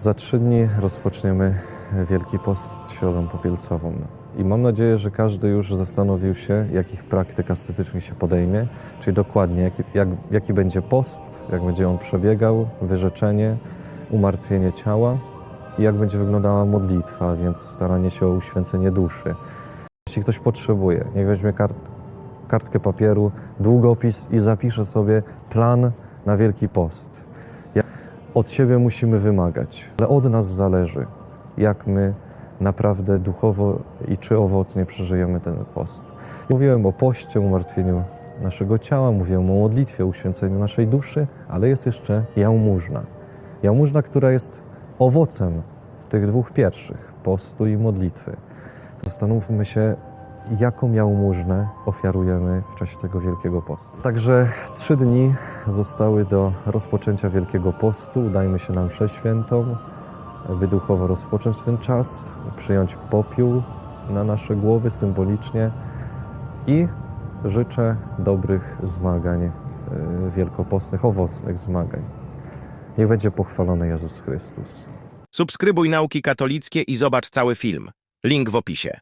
Za trzy dni rozpoczniemy Wielki Post Środą Popielcową. I mam nadzieję, że każdy już zastanowił się, jakich praktyk ascetycznych się podejmie, czyli dokładnie jaki, jak, jaki będzie post, jak będzie on przebiegał, wyrzeczenie, umartwienie ciała i jak będzie wyglądała modlitwa, więc staranie się o uświęcenie duszy. Jeśli ktoś potrzebuje, niech weźmie kart, kartkę papieru, długopis i zapisze sobie plan na Wielki Post. Ja- Od siebie musimy wymagać, ale od nas zależy, jak my naprawdę duchowo i czy owocnie przeżyjemy ten post. Mówiłem o poście, umartwieniu naszego ciała, mówiłem o modlitwie, uświęceniu naszej duszy, ale jest jeszcze jałmużna. Jałmużna, która jest owocem tych dwóch pierwszych, postu i modlitwy. Zastanówmy się, jaką jałmużnę ofiarujemy w czasie tego Wielkiego Postu. Także trzy dni zostały do rozpoczęcia Wielkiego Postu. Udajmy się na mszę świętą, by duchowo rozpocząć ten czas, przyjąć popiół na nasze głowy symbolicznie i życzę dobrych zmagań e, wielkopostnych, owocnych zmagań. Niech będzie pochwalony Jezus Chrystus. Subskrybuj Nauki Katolickie i zobacz cały film. Link w opisie.